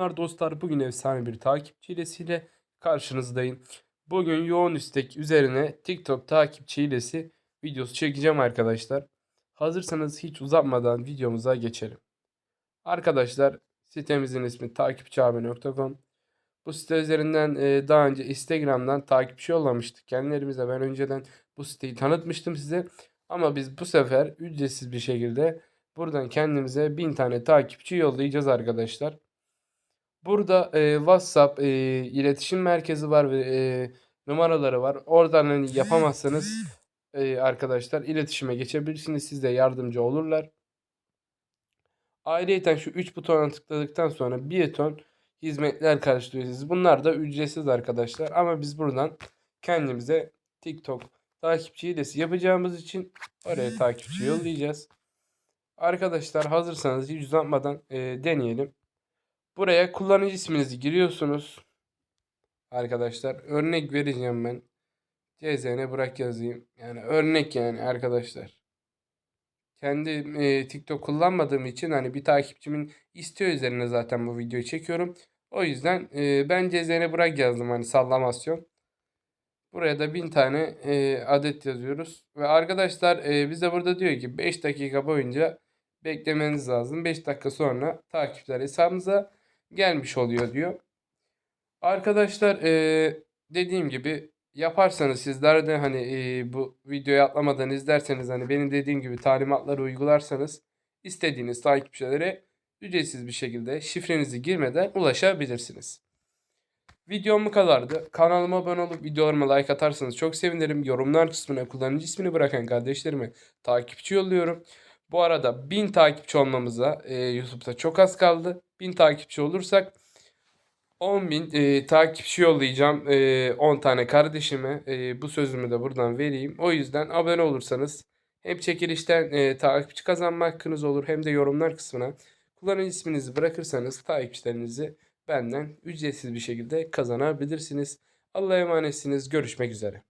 Selamlar dostlar. Bugün efsane bir takipçi hilesiyle karşınızdayım. Bugün yoğun istek üzerine TikTok takipçi hilesi videosu çekeceğim arkadaşlar. Hazırsanız hiç uzatmadan videomuza geçelim. Arkadaşlar sitemizin ismi takipçiabi.com. Bu site üzerinden e, daha önce Instagram'dan takipçi yollamıştık kendilerimize. Ben önceden bu siteyi tanıtmıştım size. Ama biz bu sefer ücretsiz bir şekilde buradan kendimize 1000 tane takipçi yollayacağız arkadaşlar. Burada e, WhatsApp e, iletişim merkezi var ve e, numaraları var. Oradan hani yapamazsanız e, arkadaşlar iletişime geçebilirsiniz. Size yardımcı olurlar. Ayrıca şu 3 butona tıkladıktan sonra bir ton hizmetler karşılıyorsunuz. Bunlar da ücretsiz arkadaşlar. Ama biz buradan kendimize TikTok takipçi hilesi yapacağımız için oraya takipçi yollayacağız. Arkadaşlar hazırsanız hiç uzatmadan e, deneyelim. Buraya kullanıcı isminizi giriyorsunuz. Arkadaşlar örnek vereceğim ben. CZN bırak yazayım. Yani örnek yani arkadaşlar. Kendi e, TikTok kullanmadığım için hani bir takipçimin istiyor üzerine zaten bu videoyu çekiyorum. O yüzden e, ben CZN bırak yazdım hani sallamasyon. Buraya da 1000 tane e, adet yazıyoruz. Ve arkadaşlar e, bize burada diyor ki 5 dakika boyunca beklemeniz lazım. 5 dakika sonra takipçiler hesabınıza gelmiş oluyor diyor. Arkadaşlar e, dediğim gibi yaparsanız sizler de hani e, bu videoyu atlamadan izlerseniz hani benim dediğim gibi talimatları uygularsanız istediğiniz takipçilere ücretsiz bir şekilde şifrenizi girmeden ulaşabilirsiniz. Videom bu kadardı. Kanalıma abone olup videolarıma like atarsanız çok sevinirim. Yorumlar kısmına kullanıcı ismini bırakan kardeşlerime takipçi yolluyorum. Bu arada 1000 takipçi olmamıza e, YouTube'da çok az kaldı. 1000 takipçi olursak 10.000 e, takipçi yollayacağım e, 10 tane kardeşime. E, bu sözümü de buradan vereyim. O yüzden abone olursanız hem çekilişten e, takipçi kazanma hakkınız olur hem de yorumlar kısmına kullanıcı isminizi bırakırsanız takipçilerinizi benden ücretsiz bir şekilde kazanabilirsiniz. Allah'a emanetsiniz. Görüşmek üzere.